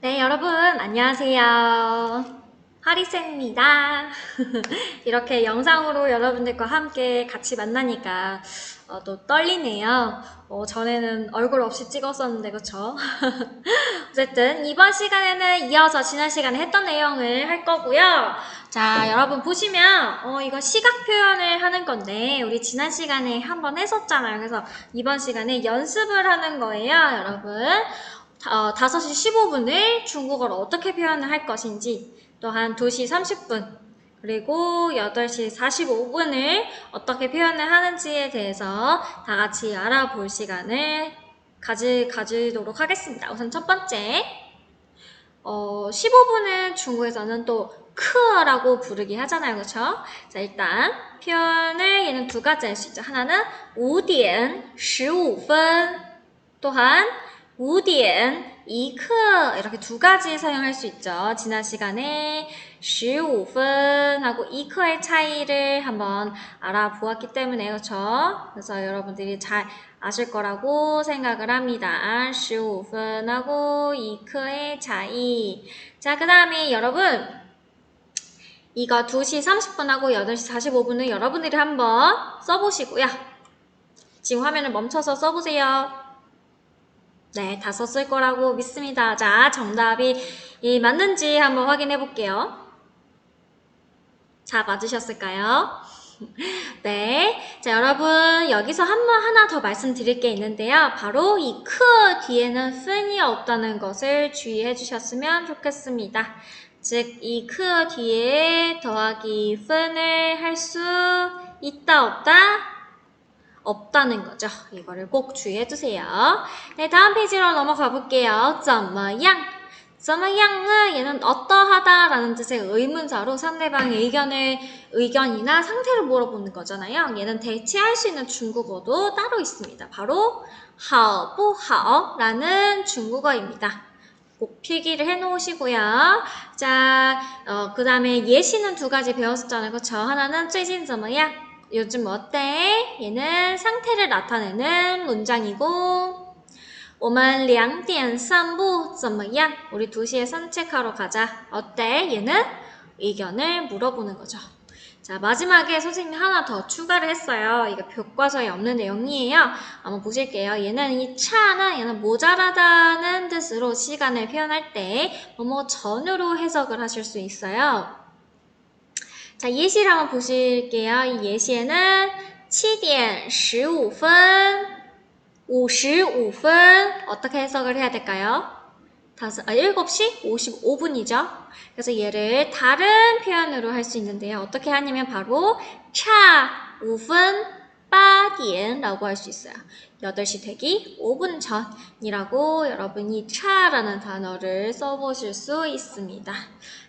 네, 여러분, 안녕하세요. 하리쌤입니다. 이렇게 영상으로 여러분들과 함께 같이 만나니까 어, 또 떨리네요. 어, 전에는 얼굴 없이 찍었었는데, 그쵸? 어쨌든, 이번 시간에는 이어서 지난 시간에 했던 내용을 할 거고요. 자, 여러분 보시면, 어, 이거 시각 표현을 하는 건데, 우리 지난 시간에 한번 했었잖아요. 그래서 이번 시간에 연습을 하는 거예요, 여러분. 어, 5시 15분을 중국어로 어떻게 표현을 할 것인지, 또한 2시 30분, 그리고 8시 45분을 어떻게 표현을 하는지에 대해서 다 같이 알아볼 시간을 가지, 가지도록 하겠습니다. 우선 첫 번째, 어, 15분은 중국에서는 또 크어라고 부르기 하잖아요. 그렇죠? 자, 일단 표현을 얘는 두 가지 할 수 있죠. 하나는 5点 15분 또한 5点 2克 이렇게 두 가지 사용할 수 있죠. 지난 시간에 15분하고 2克의 차이를 한번 알아보았기 때문에 그렇죠? 그래서 여러분들이 잘 아실 거라고 생각을 합니다. 15분하고 2克의 차이. 자, 그 다음에 여러분 이거 2시 30분하고 8시 45분을 여러분들이 한번 써보시고요. 지금 화면을 멈춰서 써보세요. 네, 다 썼을 거라고 믿습니다. 자, 정답이 이 맞는지 한번 확인해 볼게요. 자, 맞으셨을까요? 네. 자, 여러분, 여기서 한 번 하나 더 말씀드릴 게 있는데요. 바로 이 크 뒤에는 푼이 없다는 것을 주의해 주셨으면 좋겠습니다. 즉, 이 크 뒤에 더하기 푼을 할 수 있다, 없다? 없다는 거죠. 이거를 꼭 주의해 주세요. 네, 다음 페이지로 넘어가 볼게요. 怎么样?怎么样은 얘는 어떠하다라는 뜻의 의문사로 상대방의 의견을 의견이나 상태를 물어보는 거잖아요. 얘는 대체할 수 있는 중국어도 따로 있습니다. 바로 好不好라는 중국어입니다. 꼭 필기를 해 놓으시고요. 자, 어, 그 다음에 예시는 두 가지 배웠었잖아요. 그쵸? 하나는 最近怎么样? 요즘 어때? 얘는 상태를 나타내는 문장이고 我们两点散步怎么样? 우리 2시에 산책하러 가자. 어때? 얘는 의견을 물어보는 거죠. 자, 마지막에 선생님이 하나 더 추가를 했어요. 이거 교과서에 없는 내용이에요. 한번 보실게요. 얘는 이 차는 얘는 모자라다는 뜻으로 시간을 표현할 때 뭐뭐 전으로 해석을 하실 수 있어요. 자, 예시를 한번 보실게요. 이 예시에는 7点 15분 55분 어떻게 해석을 해야 될까요? 다섯, 아, 7시 55분이죠. 그래서 얘를 다른 표현으로 할 수 있는데요. 어떻게 하냐면 바로 차 5분 8点라고 할 수 있어요. 8시 되기 5분 전이라고 여러분이 차라는 단어를 써보실 수 있습니다.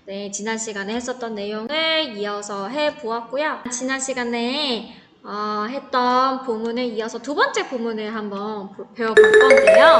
네, 지난 시간에 했었던 내용을 이어서 해보았고요. 지난 시간에 어, 했던 부문을 이어서 두 번째 부문을 한번 배워볼 건데요.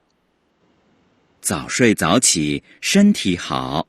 早睡早起，身体好。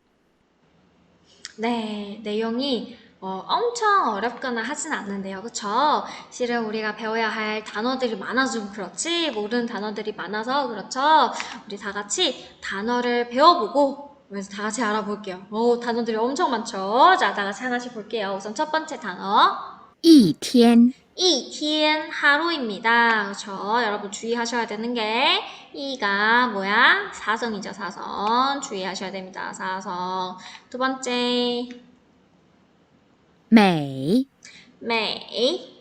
네, 내용이 어, 엄청 어렵거나 하진 않는데요. 그쵸? 실은 우리가 배워야 할 단어들이 많아서 좀 그렇지, 모르는 단어들이 많아서 그렇죠. 우리 다 같이 단어를 배워보고, 그래서 다 같이 알아볼게요. 오, 단어들이 엄청 많죠? 자, 다 같이 하나씩 볼게요. 우선 첫 번째 단어. 一天， 이티엔 하루입니다. 그렇죠? 여러분 주의하셔야 되는 게 이가 뭐야? 사성이죠, 사성. 주의하셔야 됩니다. 사성. 두 번째 美， 메이.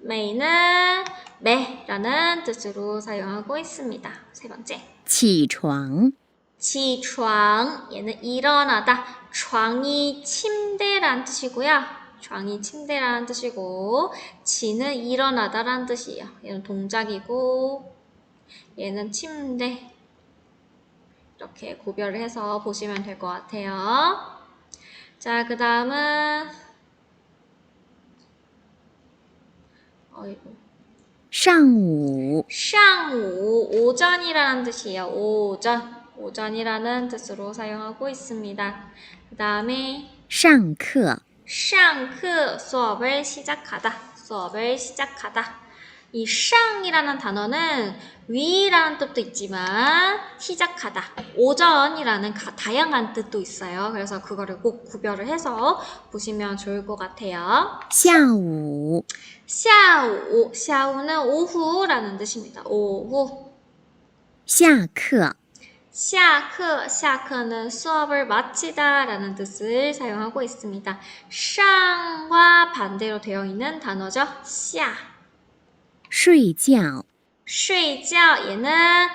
메이는 매라는 뜻으로 사용하고 있습니다. 세 번째 起床， 起床 얘는 일어나다. 床이 침대란 뜻이고요. 床이 침대라는 뜻이고 지는 일어나다라는 뜻이에요. 얘는 동작이고 얘는 침대. 이렇게 구별을 해서 보시면 될 것 같아요. 자, 그 다음은 어이구. 上午 샹우 오전이라는 뜻이에요. 오전 오전이라는 뜻으로 사용하고 있습니다. 그 다음에 上课 샹크 수업을 시작하다. 수업을 시작하다. 이 샹이라는 단어는 위라는 뜻도 있지만 시작하다, 오전이라는 가, 다양한 뜻도 있어요. 그래서 그거를 꼭 구별을 해서 보시면 좋을 것 같아요. 샤우 샤우 샤우는 오후라는 뜻입니다. 오후 샤크 샤크, 샤크는 수업을 마치다 라는 뜻을 사용하고 있습니다. 샹과 반대로 되어 있는 단어죠. 샤. 睡觉 쉬觉 얘는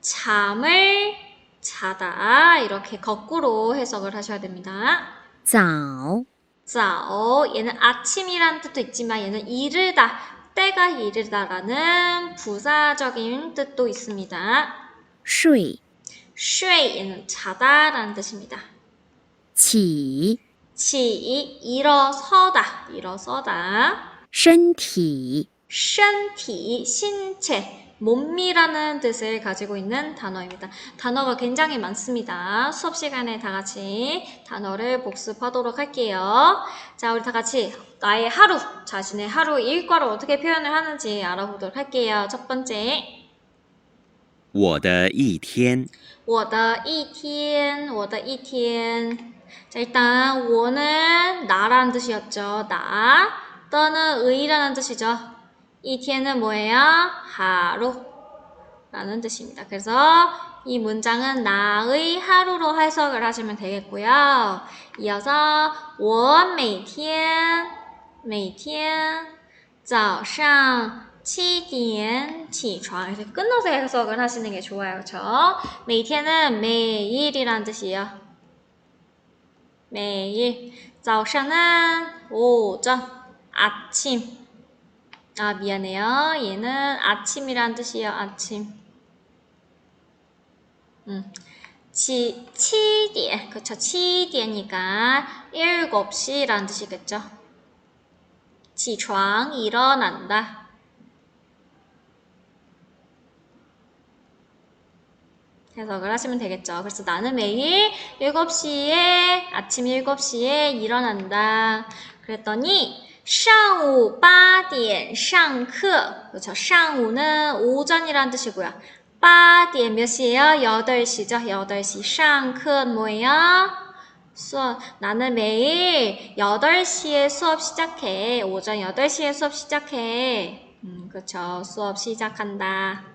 잠을 자다 이렇게 거꾸로 해석을 하셔야 됩니다. 早 자오 얘는 아침이라는 뜻도 있지만 얘는 이르다 때가 이르다라는 부사적인 뜻도 있습니다. 睡 쉬 얘는 자다라는 뜻입니다. 起 치 일어서다 일어서다 身体 身体 신체 몸이라는 뜻을 가지고 있는 단어입니다. 단어가 굉장히 많습니다. 수업 시간에 다 같이 단어를 복습하도록 할게요. 자, 우리 다 같이 나의 하루, 자신의 하루 일과를 어떻게 표현을 하는지 알아보도록 할게요. 첫 번째, 我的一天，我的一天,我的一天. 자, 일단 我는 나라는 뜻이었죠. 나. 떠는 의라는 뜻이죠. 이天은 뭐예요? 하루. 라는 뜻입니다. 그래서 이 문장은 나의 하루로 해석을 하시면 되겠고요. 이어서 我每天每天早上 七点起床 이렇게 끊어서 해석을 하시는 게 좋아요. 그렇죠? 每天은 매일이란 뜻이에요. 매일. 早上는 오전, 아침. 아, 미안해요. 얘는 아침이란 뜻이에요. 아침. 음. 치, 7点. 그쵸. 7点이니까 7시란 뜻이겠죠. 起床, 일어난다. 해석을 하시면 되겠죠. 그래서 나는 매일 7시에, 아침 7시에 일어난다. 그랬더니, 上午八点上课. 그렇죠. 上午는 오전이란 뜻이고요. 8点 몇 시예요? 8시죠. 8시. 上课 뭐예요? 수업. 나는 매일 8시에 수업 시작해. 오전 8시에 수업 시작해. 음, 그렇죠. 수업 시작한다.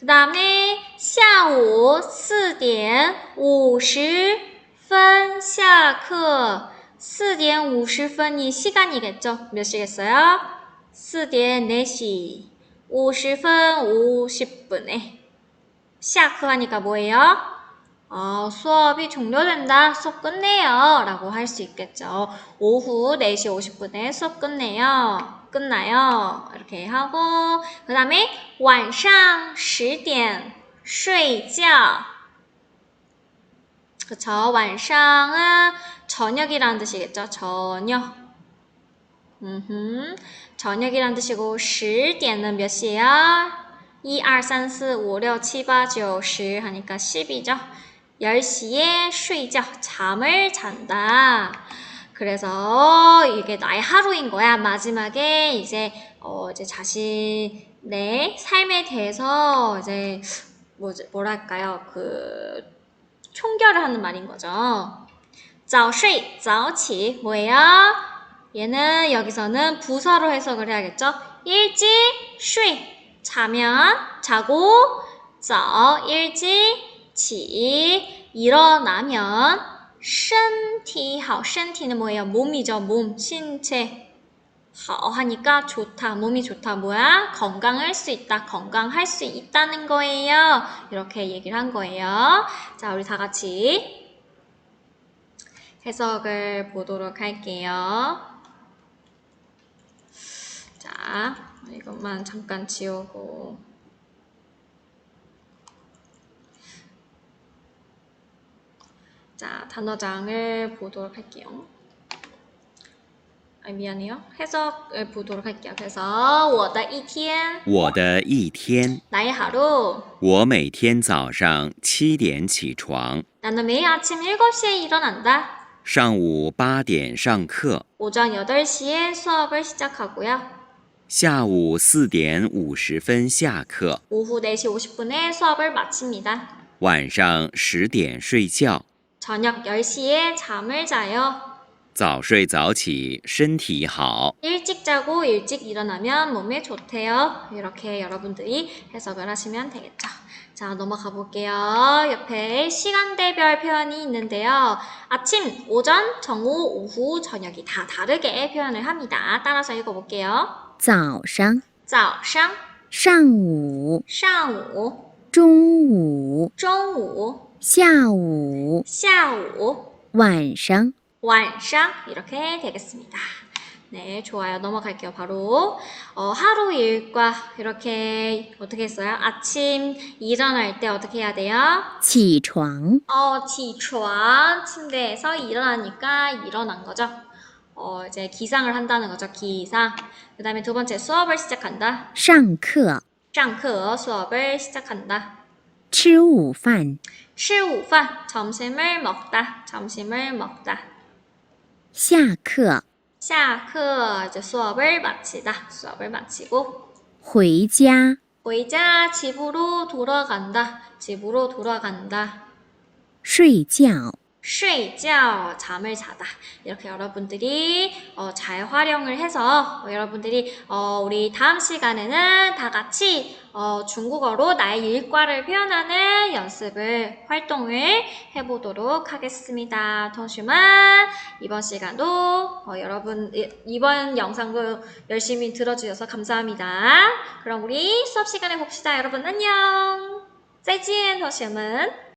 그 다음에 下午4点50分下课 4点 50분이 시간이겠죠? 몇 시겠어요? 4点 4시 50분 50분에 下课 하니까 뭐예요? 아, 수업이 종료된다. 수업 끝내요. 라고 할 수 있겠죠. 오후 4시 50분에 수업 끝내요. 끝나요. 이렇게 하고 그 다음에 晚上10点睡觉 그쵸. 晚上은 저녁이라는 뜻이겠죠. 저녁. 음흠. 저녁이라는 뜻이고 10点은 몇 시야? 1, 2, 3, 4, 5, 6, 7, 8, 9, 10 하니까 10이죠. 10시에睡觉, 잠을 잔다. 그래서 이게 나의 하루인 거야. 마지막에 이제 어 이제 자신의 삶에 대해서 이제 뭐 뭐랄까요? 그 총결을 하는 말인 거죠. 早睡早起 뭐예요? 얘는 여기서는 부사로 해석을 해야겠죠. 일찍 쉬 자면 자고 早 일찍 起 일어나면 身体好 身体는 뭐예요? 몸이죠. 몸 신체 好 하니까 좋다 몸이 좋다 뭐야? 건강할 수 있다 건강할 수 있다는 거예요. 이렇게 얘기를 한 거예요. 자 우리 다 같이 해석을 보도록 할게요. 자, 이것만 잠깐 지우고. 자, 단어장을 보도록 할게요. 아, 미안해요. 해석을 보도록 할게요. 그래서 我的一天我的一天， 나의 하루 我每天早上七点起床， 나는 매일 아침 7시에 일어난다. 上午八点上课， 오전 8시에 수업을 시작하고요. 下午四点五十分下课， 오후 4시 50분에 수업을 마칩니다. 晚上十点睡觉。 저녁 10시에 잠을 자요. 早睡早起，身体好。 일찍 자고 일찍 일어나면 몸에 좋대요. 이렇게 여러분들이 해석을 하시면 되겠죠. 자, 넘어가 볼게요. 옆에 시간대별 표현이 있는데요. 아침, 오전, 정오, 오후, 저녁이 다 다르게 표현을 합니다. 따라서 읽어볼게요. 早上、早上,上午、上午,中午、中午, 下午、下午,晚上、 晚上 이렇게 되겠습니다. 네, 좋아요. 넘어갈게요. 바로 어, 하루 일과 이렇게 어떻게 했어요? 아침 일어날 때 어떻게 해야 돼요? 起床、 어, 起床 침대에서 일어나니까 일어난 거죠. 어, 이제 기상을 한다는 거죠. 기상. 그 다음에 두 번째 수업을 시작한다. 上课、 짱크 수업을 시작한다. 吃午饭、吃午饭 점심을 먹다. 점심을 먹다. 下课、下课 이제 수업을 마치다. 수업을 마치고 回家、 回家 집으로 돌아간다. 집으로 돌아간다. 睡觉、 睡觉 잠을 자다. 이렇게 여러분들이 어, 잘 활용을 해서 어, 여러분들이 어, 우리 다음 시간에는 다 같이 어, 중국어로 나의 일과를 표현하는 연습을 활동을 해보도록 하겠습니다. 동시만 이번 시간도 어, 여러분 이- 이번 영상도 열심히 들어주셔서 감사합니다. 그럼 우리 수업 시간에 봅시다. 여러분 안녕. 再见，同学们。